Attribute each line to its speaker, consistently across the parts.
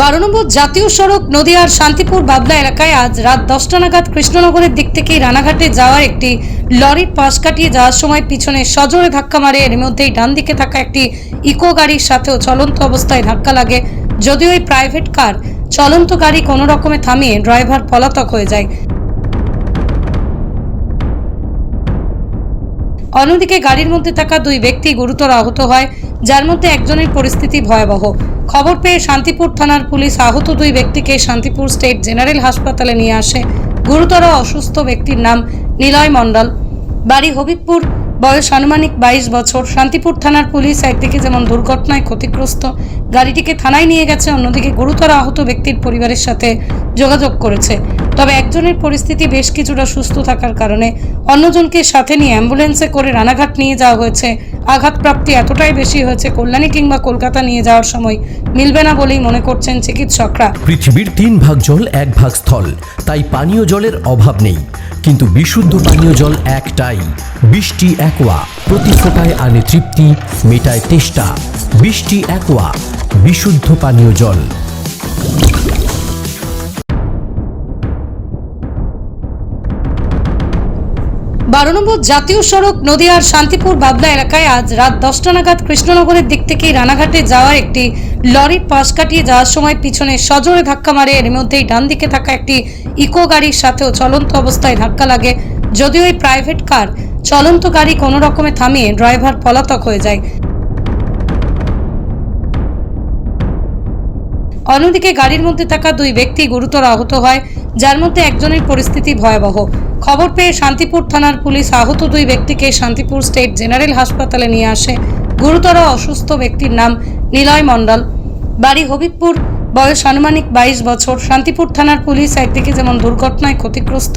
Speaker 1: বারো নম্বর জাতীয় সড়ক নদিয়ার শান্তিপুর বাবলা এলাকায় আজ রাত দশটা নাগাদ কৃষ্ণনগরের দিক থেকে রানাঘাটে যাওয়ার একটি লরির পাশ কাটিয়ে যাওয়ার সময় পিছনে সজোরে ধাক্কা মারে, এর মধ্যেই ডান দিকে থাকা একটি ইকো গাড়ির সাথেও চলন্ত অবস্থায় ধাক্কা লাগে। যদিও এই প্রাইভেট কার চলন্ত গাড়ি কোনো রকমে থামিয়ে ড্রাইভার পলাতক হয়ে যায়। অন্যদিকে গাড়ির মধ্যে থাকা দুই ব্যক্তি গুরুতর আহত হয়। যার মধ্যে একজনের পরিস্থিতি ভয়াবহ। খবর পেয়ে শান্তিপুর থানার পুলিশ আহত দুই ব্যক্তিকে শান্তিপুর স্টেট জেনারেল হাসপাতালে নিয়ে আসে। গুরুতর অসুস্থ ব্যক্তির নাম নিলয় মণ্ডল। বাড়ি হবিবপুর, বয়স আনুমানিক বাইশ বছর। শান্তিপুর থানার পুলিশ একদিকে যেমন দুর্ঘটনায় ক্ষতিগ্রস্ত, গাড়িটিকে থানায় নিয়ে গেছে, অন্যদিকে গুরুতর আহত ব্যক্তির পরিবারের সাথে যোগাযোগ করেছে। তবে একজনের পরিস্থিতি বেশ কিছুটা সুস্থ থাকার কারণে অন্যজনকে সাথে নিয়ে অ্যাম্বুলেন্সে করে রানাঘাট নিয়ে যাওয়া হয়েছে। আঘাতপ্রাপ্তি এতটাই বেশি হয়েছে, কল্যাণী কিংবা কলকাতা নিয়ে যাওয়ার সময় মিলবে না বলেই মনে করছেন চিকিৎসকরা।
Speaker 2: পৃথিবীর তিন ভাগ জল, এক ভাগ স্থল। তাই পানীয় জলের অভাব নেই। কিন্তু বিশুদ্ধ পানীয় জল একটাই। বৃষ্টি, একোয়া। প্রতি ফোটায় আনে তৃপ্তি, মেটায় তেষ্টা। বৃষ্টি, একোয়া। বিশুদ্ধ পানীয় জল।
Speaker 1: বারো নম্বর জাতীয় সড়ক নদিয়ার শান্তিপুর বাবলা এলাকায় আজ রাত দশটা নাগাদ কৃষ্ণনগরের দিক থেকে রানাঘাটে যাওয়ার একটি লরির পাশ কাটিয়ে যাওয়ার সময় পিছনে সজোরে ধাক্কা মারে। এর মধ্যেই ডান দিকে থাকা একটি ইকো গাড়ির সাথেও চলন্ত অবস্থায় ধাক্কা লাগে। যদিও এই প্রাইভেট কার চলন্ত গাড়ি কোনো রকমে থামিয়ে ড্রাইভার পলাতক হয়ে যায়। অন্যদিকে গাড়ির মধ্যে থাকা দুই ব্যক্তি গুরুতর আহত হয়। যার মধ্যে একজনের পরিস্থিতি ভয়াবহ। খবর পেয়ে শান্তিপুর থানার পুলিশ আহত দুই ব্যক্তিকে শান্তিপুর স্টেট জেনারেল হাসপাতালে নিয়ে আসে। গুরুতর অসুস্থ ব্যক্তির নাম নিলয় মণ্ডল। বাড়ি হবিবপুর, বয়স আনুমানিক বাইশ বছর। শান্তিপুর থানার পুলিশ একদিকে যেমন দুর্ঘটনায় ক্ষতিগ্রস্ত,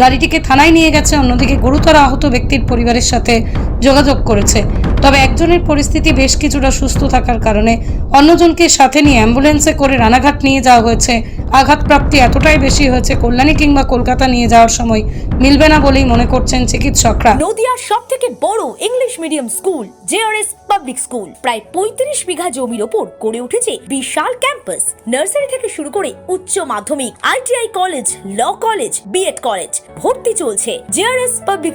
Speaker 1: গাড়িটিকে থানায় নিয়ে গেছে, অন্যদিকে গুরুতর আহত ব্যক্তির পরিবারের সাথে যোগাযোগ করেছে। তবে একজনের পরিস্থিতি বেশ কিছুটা সুস্থ থাকার কারণে অন্যজনকে সাথে নিয়ে অ্যাম্বুলেন্সে করে রানাঘাট নিয়ে যাওয়া হয়েছে। আঘাতপ্রাপ্তি এতটাই বেশি হয়েছে কল্যাণী কিংবা কলকাতা নিয়ে যাওয়ার সময় মিলবে না বলেই মনে করছেন চিকিৎসকরা।
Speaker 3: নদিয়ার সব থেকে বড় English medium school, JRS public school. প্রায় পঁয়ত্রিশ বিঘা জমির ওপর গড়ে উঠেছে বিশাল ক্যাম্পাস। নার্সারি থেকে শুরু করে উচ্চ মাধ্যমিক, ITI college, law college BEd college ভর্তি চলছে জেআরএস পাবলিক